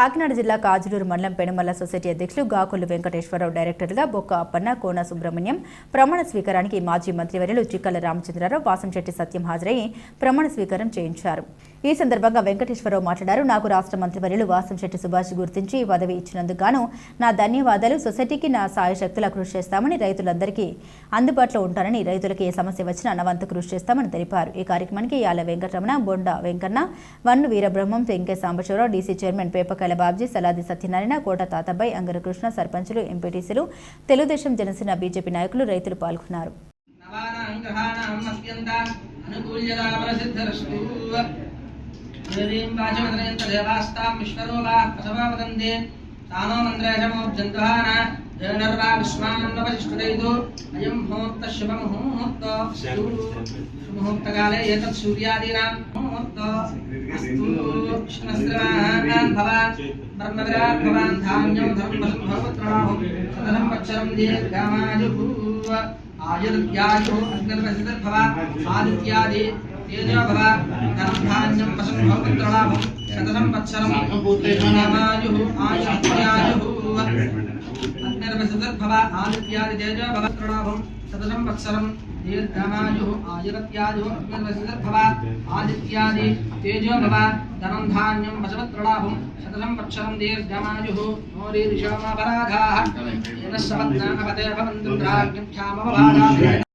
కాకినాడ జిల్లా కాజులూరు మండలం పెనుమల్ల సొసైటీ అధ్యక్షులు గాకులు వెంకటేశ్వరరావు డైరెక్టర్గా బొక్క అప్పన్న కోన సుబ్రహ్మణ్యం ప్రమాణ స్వీకారానికి మాజీ మంత్రివర్యులు చిక్కల రామచంద్రరావు వాసంశెట్టి సత్యం హాజరై ప్రమాణ స్వీకారం చేయించారు. ఈ సందర్భంగా వెంకటేశ్వరరావు మాట్లాడారు. నాకు రాష్ట్ర మంత్రివర్యులు వాసంశెట్టి సుభాష్ గుర్తించి ఈ పదవి ఇచ్చినందుకు గాను నా ధన్యవాదాలు. సొసైటీకి నా సాయశక్తుల కృషి చేస్తామని రైతులందరికీ అందుబాటులో ఉంటానని రైతులకు ఏ సమస్య వచ్చినా నవంతు కృషి చేస్తామని తెలిపారు. ఈ కార్యక్రమానికి యాల వెంకటరమణ బొండ వెంకన్న వన్ను వీరబ్రహ్మం వెంకయ్య సాంబశివరావు డీసీ చైర్మన్ పేపకాయల బాబ్జీ సలాది సత్యనారాయణ కోట తాతాబాయ్ అంగరకృష్ణ సర్పంచులు ఎంపీటీసీలు తెలుగుదేశం జనసేన బీజేపీ నాయకులు రైతులు పాల్గొన్నారు. నవానాం గ్రహాణాం అత్యంత అనుకూల్యతాపరసిద్ధరస్తు హృదీం వాచమదనయంత దేవాస్తాం విశ్వరో వా ప్రసవా వదంతే తానో మంత్రేశమోర్జంతుహాన జనర్వా విశ్వాన్నవశిష్ఠుడైదు అయం ముహూర్త శుభముహూర్త శుభముహూర్తకాలే ఏతత్ సూర్యాదీనాం ముహూర్త అస్తు విష్ణుశ్రవాన్ భవాన్ బ్రహ్మవిరాట్ భవాన్ ధాన్యం ధర్మం భవత్రాహం సదనం వత్సరం దీర్ఘమాయుః ఆయుర్వ్యాయో అగ్నిర్వసితర్భవ ఆదిత్యాది తేజో భవ ధనం ధాన్యం వశం భవపుత్రలాభం శతసం వత్సరం దీర్ఘమాయుః ఆయుర్వ్యాయుః అగ్నిర్వసితర్భవ ఆదిత్యాది తేజో భవ పుత్రలాభం శతసం వత్సరం దీర్ఘమాయుః ఆయురత్యాయుః అగ్నిర్వసితర్భవ ఆదిత్యాది తేజో భవ ధనం ధాన్యం వశవత్రలాభం శతసం వత్సరం దీర్ఘమాయుః నోరీరిషోమపరాఘాः येन सवत्नामपते भवन्त्युन्द्राग्निभ्यामवभागाः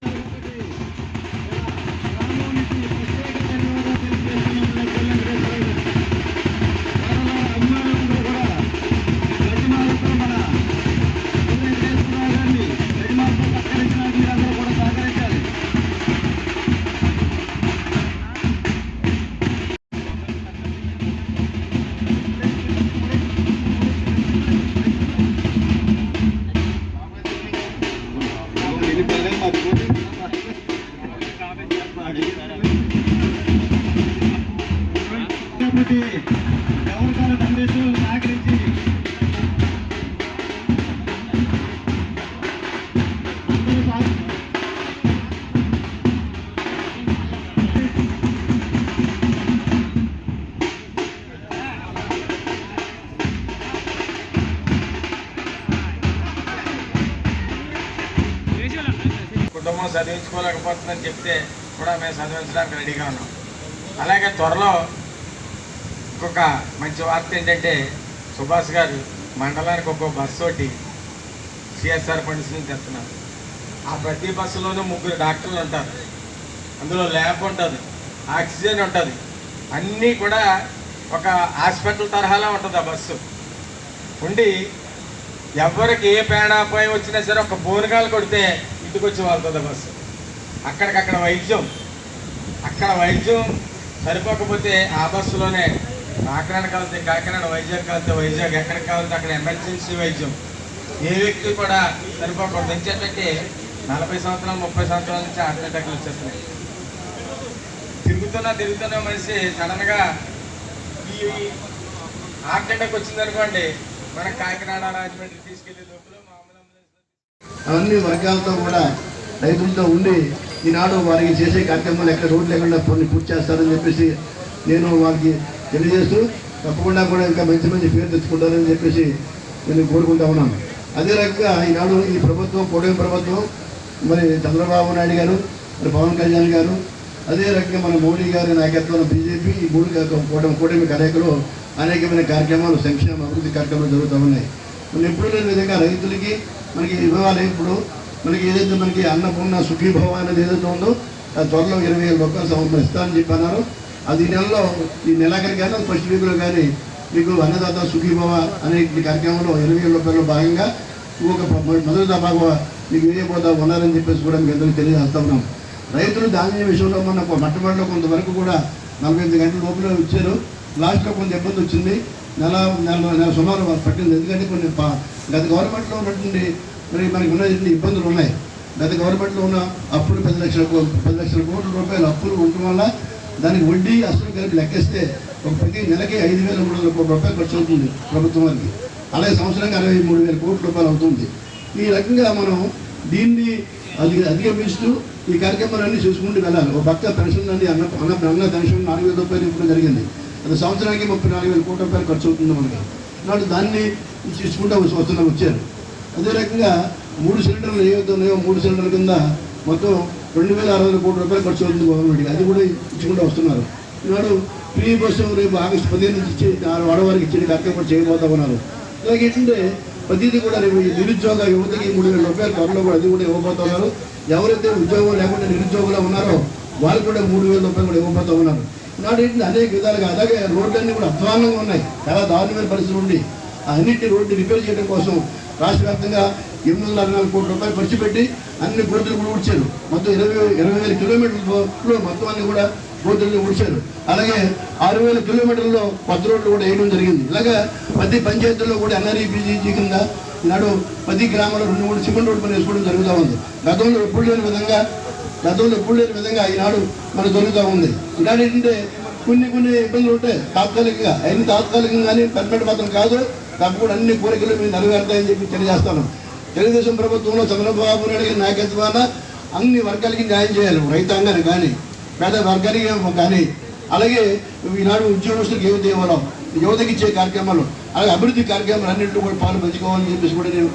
సంస్కృతి ఎవరికైనా సందేశం సహకరించి కుటుంబం చదివించుకోలేకపోతుందని చెప్తే కూడా మేము చదివించడానికి రెడీగా ఉన్నాం. అలాగే త్వరలో ఇంకొక మంచి వార్త ఏంటంటే సుభాష్ గారు మండలానికి ఒక్కో బస్సు ఒకటి సిఎస్ఆర్ ఫండ్స్ నుంచి తెస్తున్నారు. ఆ ప్రతి బస్సులోనూ ముగ్గురు డాక్టర్లు ఉంటారు. అందులో ల్యాబ్ ఉంటుంది ఆక్సిజన్ ఉంటుంది. అన్నీ కూడా ఒక హాస్పిటల్ తరహాలో ఉంటుంది ఆ బస్సు. ఉండి ఎవరికి ఏ ప్రాణాపాయం వచ్చినా సరే ఒక బోనకాలు కొడితే ఇంటికి వచ్చి వాళ్తుంది బస్సు. అక్కడికక్కడ వైద్యం. అక్కడ వైద్యం సరిపోకపోతే ఆ బస్సులోనే కాకినాడ కలిస్తే కాకినాడ వైజాగ్ కలిస్తే వైజాగ్ ఎక్కడికి కావాలంటే అక్కడ ఎమర్జెన్సీ వైద్యం. ఏ వ్యక్తి కూడా సరిపోకూడదు. ఎంచేతంటే నలభై సంవత్సరాలు ముప్పై సంవత్సరాల నుంచి హార్ట్ అటాక్లు వచ్చేస్తున్నాయి. తిరుగుతున్న తిరుగుతున్న మనిషి సడన్గా ఈ హార్ట్ అటాక్ వచ్చిందనుకోండి మన కాకినాడ రాజమండ్రి తీసుకెళ్ళే లోపల అన్ని వర్గాలతో కూడా రైతులతో ఉండి ఈనాడు వారికి చేసే కార్యక్రమాలు ఎక్కడ రోడ్లు లేకుండా పూర్తి చేస్తారని చెప్పేసి నేను వారికి తెలియజేస్తూ తప్పకుండా కూడా ఇంకా మంచి మంచి పేరు తెచ్చుకుంటారని చెప్పేసి నేను కోరుకుంటా ఉన్నాను. అదే రకంగా ఈనాడు ఈ ప్రభుత్వం కూటమి ప్రభుత్వం మరి చంద్రబాబు నాయుడు గారు మరి పవన్ కళ్యాణ్ గారు అదే రకంగా మన మోడీ గారి నాయకత్వంలో బీజేపీ ఈ మూడు కూటమి కూటమి కలయికలో అనేకమైన కార్యక్రమాలు సంక్షేమ అభివృద్ధి కార్యక్రమాలు జరుగుతూ ఉన్నాయి. మనం ఎప్పుడు లేని విధంగా రైతులకి మనకి ఇవ్వాలి ఇప్పుడు. మనకి ఏదైతే మనకి అన్నపూర్ణ సుఖీభవ అనేది ఏదైతే ఉందో త్వరలో ఇరవై వేల రూపాయలు సంవత్సరం ఇస్తానని చెప్పి అన్నారు. అది ఈ నెలలో ఈ నెలాఖరి కానీ ఫస్ట్ వీక్లో కానీ మీకు అన్నదాత సుఖీభవ అనే కార్యక్రమంలో ఇరవై వేల రూపాయల భాగంగా ఒక మొదటి భాగం మీకు వేయబోతా ఉన్నారని చెప్పేసి కూడా మీకు అందరికీ తెలియజేస్తా ఉన్నాం. రైతులు ధాన్యం విషయంలో మన మొట్టమొదటిలో కొంతవరకు కూడా నలభై ఎనిమిది గంటల లోపల ఇచ్చారు లాస్ట్లో కొంత ఇబ్బంది వచ్చింది. నెల నెల నెల సుమారు పట్టింది. ఎందుకంటే కొన్ని గత గవర్నమెంట్లో ఉన్నటువంటి మరి మనకి ఉన్నటువంటి ఇబ్బందులు ఉన్నాయి. గత గవర్నమెంట్లో ఉన్న అప్పులు పది లక్షల పది లక్షల కోట్ల రూపాయల అప్పులు ఉండటం వల్ల దానికి వడ్డీ అసలు కలిపి లెక్కేస్తే ఒక ప్రతి నెలకి ఐదు వేల మూడు వందల కోట్ల రూపాయలు ఖర్చు అవుతుంది ప్రభుత్వానికి అలాగే సంవత్సరానికి అరవై మూడు వేల కోట్ల రూపాయలు అవుతుంది. ఈ రకంగా మనం దీన్ని అది అధిగమిస్తూ ఈ కార్యక్రమాలన్నీ చూసుకుంటూ వెళ్ళాలి. ఒక భక్త పెన్షన్ అండి అన్న అన్న అన్న పెన్షన్ నాలుగు వేల రూపాయలు ఇవ్వడం జరిగింది. అది సంవత్సరానికి ముప్పై నాలుగు వేల కోట్ల రూపాయలు ఖర్చు అవుతుంది మనకి. నాడు దాన్ని తీసుకుంటూ వస్తున్నాం వచ్చారు. అదే రకంగా మూడు సిలిండర్లు ఏవైతే ఉన్నాయో మూడు సిలిండర్ల కింద మొత్తం రెండు వేల అరవై ఐదు కోట్ల రూపాయలు ఖర్చు అవుతుంది గవర్నమెంట్కి అది కూడా ఇచ్చుకుంటూ వస్తున్నారు. ఈనాడు ఫ్రీ బస్సు రేపు ఆగస్టు పదిహేను నుంచి ఇచ్చి ఆరు ఆడవారికి ఇచ్చిన కార్యక్రమం కూడా చేయబోతా ఉన్నారు. అలాగే ఏంటంటే ప్రతిదీ కూడా రేపు నిరుద్యోగ యువతకి మూడు వేల రూపాయలు త్వరలో కూడా అది కూడా ఇవ్వబోతా ఉన్నారు. ఎవరైతే ఉద్యోగం లేకుండా నిరుద్యోగులు ఉన్నారో వాళ్ళు కూడా మూడు వేల రూపాయలు కూడా ఇవ్వబోతా ఉన్నారు. నాడు ఏంటంటే అనేక విధాలుగా అలాగే రోడ్లన్నీ కూడా అధ్వానంగా ఉన్నాయి. చాలా దారుణమైన పరిస్థితులు ఉండి. అన్నింటి రోడ్డు రిపేర్ చేయడం కోసం రాష్ట్ర వ్యాప్తంగా ఎనిమిది వందల అరవై నాలుగు కోట్ల రూపాయలు ఖర్చు పెట్టి అన్ని బోర్డులు కూడా ఊడ్చారు. మొత్తం ఇరవై ఇరవై వేల కిలోమీటర్లలో మొత్తం అన్ని కూడా బోర్డులను ఊడ్చారు. అలాగే ఆరు వేల కిలోమీటర్లలో కొత్త రోడ్లు కూడా వేయడం జరిగింది. ఇలాగా ప్రతి పంచాయతీల్లో కూడా ఎన్ఆర్ఈపీజీ కింద ఈనాడు ప్రతి గ్రామంలో రెండు మూడు సిమెంట్ రోడ్డు పని వేసుకోవడం జరుగుతూ ఉంది. గతంలో ఎప్పుడు లేని విధంగా గతంలో ఎప్పుడు లేని విధంగా ఈనాడు మనకు జరుగుతూ ఉంది. ఈనాడు ఏంటంటే కొన్ని కొన్ని ఇబ్బందులు ఉంటాయి. తాత్కాలికంగా అయిన తాత్కాలికంగా కానీ పర్మనెంట్ మాత్రం కాదు. తప్పకుండా అన్ని కోరికలు మీరు నెరవేరుతాయని చెప్పి తెలియజేస్తాను. తెలుగుదేశం ప్రభుత్వంలో చంద్రబాబు నాయుడు గారి నాయకత్వాన అన్ని వర్గాలకి న్యాయం చేయాలి. రైతాంగాన్ని కానీ పేద వర్గానికి కానీ అలాగే ఈనాడు ఉద్యోగస్తులకు ఏమి ఇవ్వడం యువతకి ఇచ్చే కార్యక్రమాలు అలాగే అభివృద్ధి కార్యక్రమాలు అన్నింటిలో కూడా పాలు పంచుకోవాలని చెప్పేసి కూడా నేను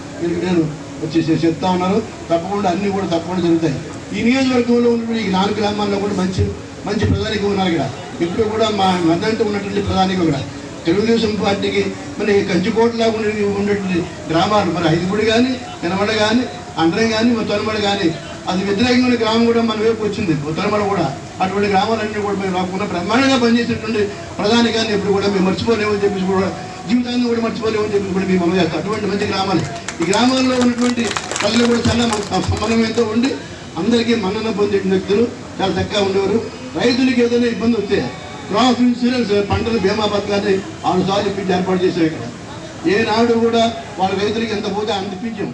నేను- వచ్చేసి చెప్తా ఉన్నాను. తప్పకుండా అన్నీ కూడా తప్పకుండా జరుగుతాయి. ఈ నియోజకవర్గంలో ఉన్నటువంటి ఈ నాలుగు గ్రామాల్లో కూడా మంచి మంచి ప్రధానికం ఉన్నారు ఇక్కడ. ఇప్పుడు కూడా మా మద్దతు ఉన్నటువంటి ప్రధానికం ఇక్కడ తెలుగుదేశం పార్టీకి మరి కంచుకోటలా ఉండే ఉండేటువంటి గ్రామాలు మరి ఐదుగుడి కానీ నిలబడ కానీ అండ్రం కానీ మరి తొలమడ కానీ అది వ్యతిరేకంగా ఉన్న గ్రామం కూడా మన వైపు వచ్చింది తొలమడ కూడా. అటువంటి గ్రామాలన్నీ కూడా మేము రాకుండా బ్రహ్మాండంగా పనిచేసినటువంటి ప్రధాని కానీ ఎప్పుడు కూడా మేము మర్చిపోలేమని చెప్పేసి కూడా జీవితాన్ని కూడా మర్చిపోలేమని చెప్పేసి కూడా మేము అమలు అటువంటి మంచి గ్రామాలు. ఈ గ్రామాల్లో ఉన్నటువంటి ప్రజలు కూడా చాలా మన- సమన్వయంతో ఉండి అందరికీ మన్నన పొందే వ్యక్తులు చాలా చక్కగా ఉండేవారు. రైతులకి ఏదైనా ఇబ్బంది వస్తే క్రాప్ ఇన్సూరెన్స్ పంటల బీమా పథకాన్ని ఆరు సార్లు ఇప్పించి ఏర్పాటు చేసాం ఇక్కడ ఏనాడు కూడా వాళ్ళ రైతులకి ఎంత పోతే అంత ఇప్పించాం